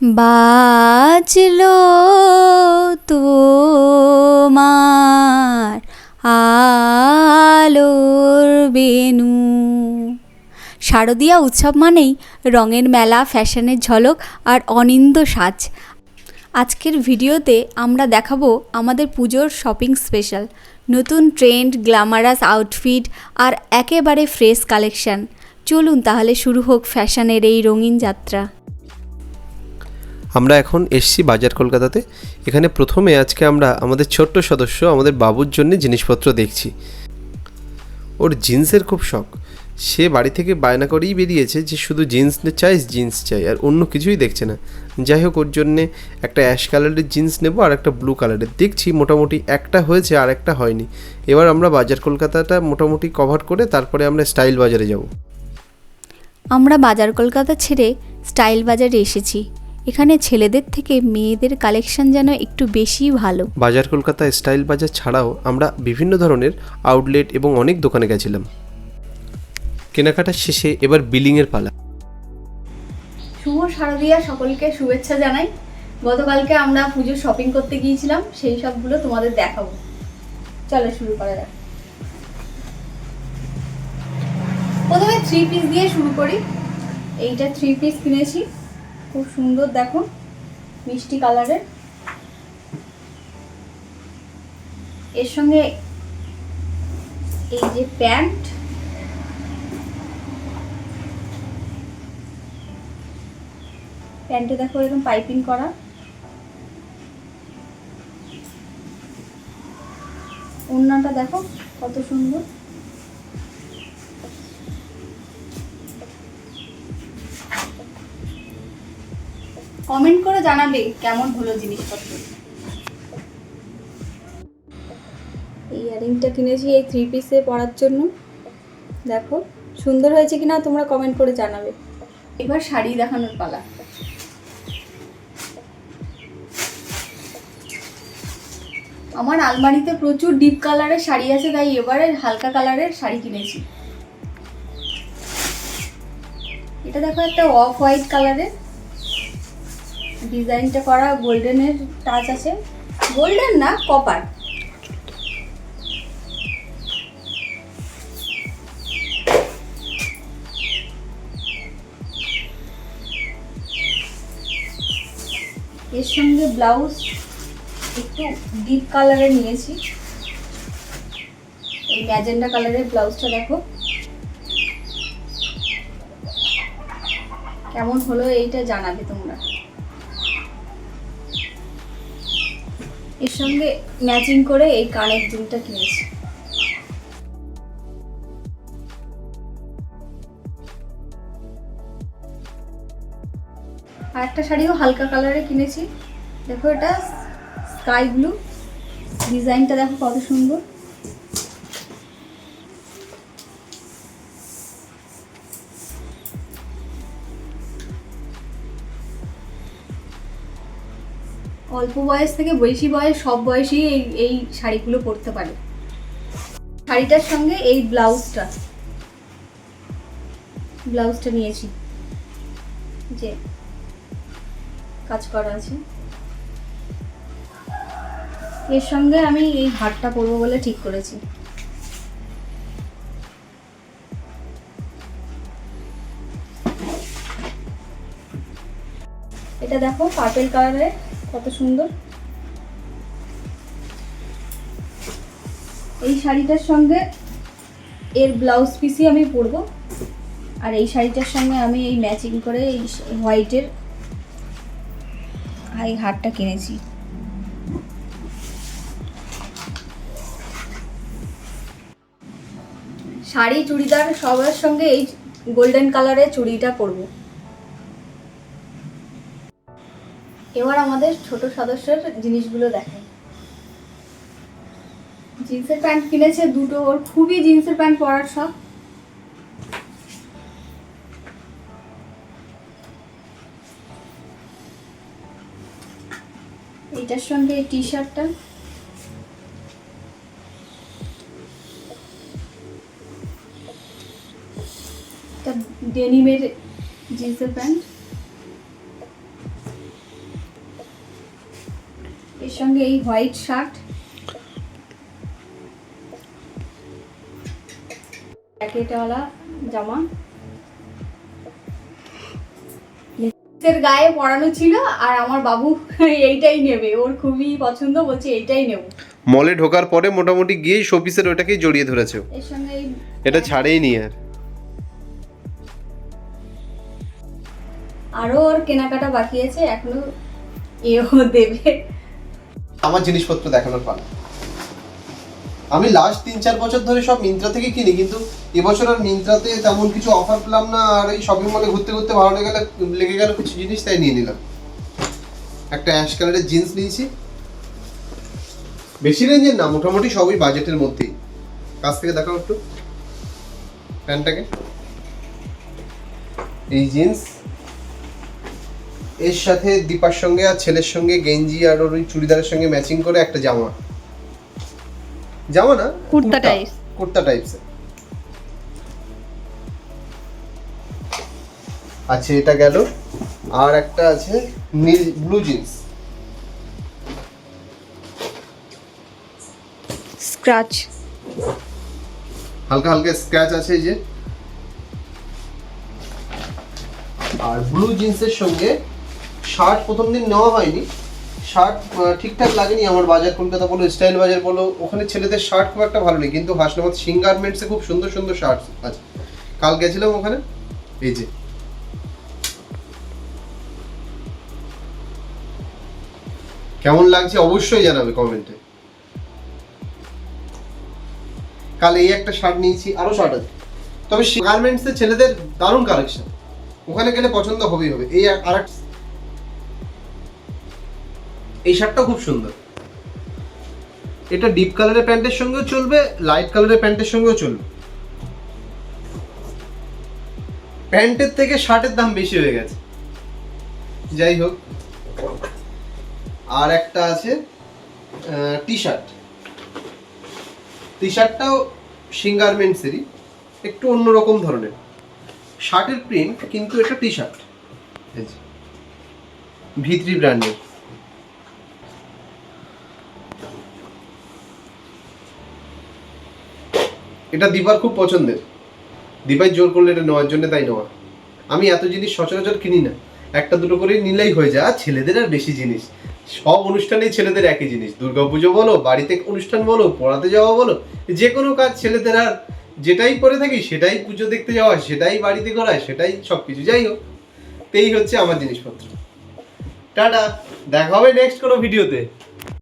বাজলো তোমার আলোর বেনু শারদীয়া উৎসব মানেই রঙের মেলা, ফ্যাশনের ঝলক আর অনিন্দ সাজ। আজকের ভিডিওতে আমরা দেখাবো আমাদের পুজোর শপিং স্পেশাল। নতুন ট্রেন্ড, গ্ল্যামারাস আউটফিট আর একেবারে ফ্রেশ কালেকশন। চলুন তাহলে শুরু হোক ফ্যাশনের এই রঙিন যাত্রা। আমরা এখন এসছি বাজার কলকাতাতে। এখানে প্রথমে আজকে আমরা আমাদের ছোট্ট সদস্য, আমাদের বাবুর জন্য জিনিসপত্র দেখছি। ওর জিন্সের খুব শখ। সে বাড়ি থেকে বায়না করেই বেরিয়েছে যে শুধু জিন্স চাই জিন্স চাই, আর অন্য কিছুই দেখছে না। যাই হোক, ওর জন্যে একটা অ্যাশ কালারের জিন্স নেব আর একটা ব্লু কালারের। দেখছি মোটামুটি একটা হয়েছে আর একটা হয়নি। এবার আমরা বাজার কলকাতাটা মোটামুটি কভার করে তারপরে আমরা স্টাইল বাজারে যাব। আমরা বাজার কলকাতা ছেড়ে স্টাইল বাজারে এসেছি। এখানে ছেলেদের থেকে মেয়েদের কালেকশন যেন একটু বেশি ভালো। বাজার কলকাতা স্টাইল বাজার ছাড়াও আমরা বিভিন্ন ধরনের আউটলেট এবং অনেক দোকানে গেছিলাম। কেনাকাটার শেষে এবার বিলিংয়ের পালা। শুভ শারদীয়া সকলকে শুভেচ্ছা জানাই। গতকালকে আমরা পুজোর শপিং করতে গিয়েছিলাম সেই সবগুলো তোমাদের দেখাবো। চলো শুরু করা যাক। প্রথমে থ্রি পিস দিয়ে শুরু করি। এইটা থ্রি পিস কিনেছি। খুব সুন্দর, দেখো, মিষ্টি কালারের। এর সঙ্গে এই যে প্যান্ট, প্যান্টে দেখো এরকম পাইপিং করা। ওড়নাটা দেখো কত সুন্দর। কমেন্ট করে জানাবে কেমন হলো জিনিসপত্র। এই ইয়ারিংটা কিনেছি এই থ্রি পিসে পরার জন্য। দেখো সুন্দর হয়েছে কিনা তোমরা কমেন্ট করে জানাবে। এবার শাড়ি দেখানোর পালা। আমার আলমারিতে প্রচুর ডিপ কালারের শাড়ি আছে তাই এবারে হালকা কালারের শাড়ি কিনেছি। এটা দেখো একটা অফ হোয়াইট কালারের ডিজাইনটা করা গোল্ডেনের টাচ আছে। গোল্ডেন না, কপার। এর সঙ্গে ব্লাউজ একটু ডিপ কালারের নিয়েছি। এই ম্যাজেন্ডা কালারের ব্লাউজটা দেখো। কেমন হলো এইটা জানাবে তোমরা। এর সঙ্গে ম্যাচিং করে এই কানের দুলটা কিনেছি। আর একটা শাড়িও হালকা কালারে কিনেছি। দেখো এটা স্কাই ব্লু ডিজাইনটা দেখো কত সুন্দর। অল্প বয়স থেকে বেশি বয়স, সব বয়সেই এই এই শাড়িগুলো পরতে পারে। শাড়িটার সঙ্গে এই ব্লাউজটা ব্লাউজটা নিয়েছি। যে কাজ করা আছে। এর সঙ্গে আমি এই হারটা পরবো বলে ঠিক করেছি। এটা দেখো পার্পেল কালারের কত সুন্দর। এই শাড়িটার সঙ্গে এর ব্লাউজ পিসই আমি পরবো। আর এই শাড়িটার সঙ্গে আমি এই ম্যাচিং করে এই হোয়াইটের এই হারটা কিনেছি। শাড়ি চুড়িদার সবার সঙ্গে এই গোল্ডেন কালারের চুড়িটা পরবো। এবার আমাদের ছোট সদস্যের জিনিসগুলো দেখে। জিন্সের প্যান্ট কিনেছে দুটো, ওর খুবই জিন্সের প্যান্ট পরার শখ। এটার সঙ্গে এই টি শার্টটা ডেনিমের জিন্সের প্যান্ট। এর সঙ্গে এই হোয়াইট শার্ট। প্যাকেটওয়ালা জামা। এর গায়ে পরানো ছিল আর আমার বাবু এইটাই নেবে। ওর খুবই পছন্দ বলছে এইটাই নেব। মলে ঢোকার পরে মোটামুটি গিয়ে শোপিসের ওটাকেই জড়িয়ে ধরেছে। এর সঙ্গে এটা ছাড়েই নি আর। আরও ওর কেনাকাটা বাকি আছে এখনও এও দেবে। আমার জিনিসপত্র দেখানোর পালা। আমি লাস্ট তিন চার বছর ধরে সব মিন্ত্রা থেকে কিনি, কিন্তু এবছর আর মিন্ত্রাতে তেমন কিছু অফার পেলাম না, আর এই শপিং মলে ঘুরতে ঘুরতে ভালো লেগে লেগে গেল কিছু জিনিস তাই নিয়ে নিলাম। একটা অ্যাশ কালারের জিন্স নিয়েছি। বেশি রেঞ্জের না, মোটামুটি সবই বাজেটের মধ্যেই। কাছ থেকে দেখাও একটু। প্যান্টটাকে। এই জিন্স এর সাথে দীপার সঙ্গে আর ছেলের সঙ্গে গেঞ্জি আর ওর ওই চুড়িদারের সঙ্গে ম্যাচিং করে একটা জামা। জামা না? কুর্তা types। কুর্তা টাইপস আচ্ছা এটা গেল। আর একটা আছে নীল ব্লু জিন্স স্ক্র্যাচ হালকা হালকা স্ক্র্যাচ আছে এই যে। আর ব্লু জিন্সের সঙ্গে শার্ট প্রথম দিন নেওয়া হয়নি। শার্ট ঠিকঠাক লাগেনি আমার বাজার, কলকাতা বলো, স্টাইল বাজার বলো, ওখানে ছেলেদের শার্ট খুব একটা ভালো নেই। কিন্তু হাসনাবাদ সিং গার্মেন্টসে খুব সুন্দর সুন্দর শার্ট আছে। কাল গেছিলাম ওখানে? এই যে। কেমন লাগছে অবশ্যই জানাবে কমেন্টে কাল এই একটা শার্ট নিয়েছি, আরও শার্ট আছে। তবে গার্মেন্টস ছেলেদের দারুণ কালেকশন ওখানে গেলে পছন্দ হবেই হবে। এই আর এই শার্টটা খুব সুন্দর। এটা ডিপ কালারের প্যান্টের সঙ্গেও চলবে লাইট কালারের প্যান্টের সঙ্গেও চলবে। প্যান্টের থেকে শার্টের দাম বেশি হয়ে গেছে। যাই হোক। আর একটা আছে টি শার্ট টি শার্টটাও সিং গার্মেন্টসেরই একটু অন্যরকম ধরনের। শার্টের প্রিন্ট কিন্তু এটা টি শার্ট ভিত্রি ব্র্যান্ডের এটা দীপার খুব পছন্দের। দীপাই জোর করলে এটা নেওয়ার জন্য তাই নেওয়া। আমি এত জিনিস সচরাচর কিনি না। একটা দুটো করে নিলেই হয়ে যায়। আর ছেলেদের আর বেশি জিনিস। সব অনুষ্ঠানেই ছেলেদের একই জিনিস। দুর্গাপুজো বলো, বাড়িতে অনুষ্ঠান বলো, পড়াতে যাওয়া বলো, যে কোনো কাজ ছেলেদের আর যেটাই করে থাকি, সেটাই পুজো দেখতে যাওয়া সেটাই বাড়িতে করা সেটাই সব কিছু যাই হোক তো এই হচ্ছে আমার জিনিসপত্র। টাটা। দেখা হবে নেক্সট কোনো ভিডিওতে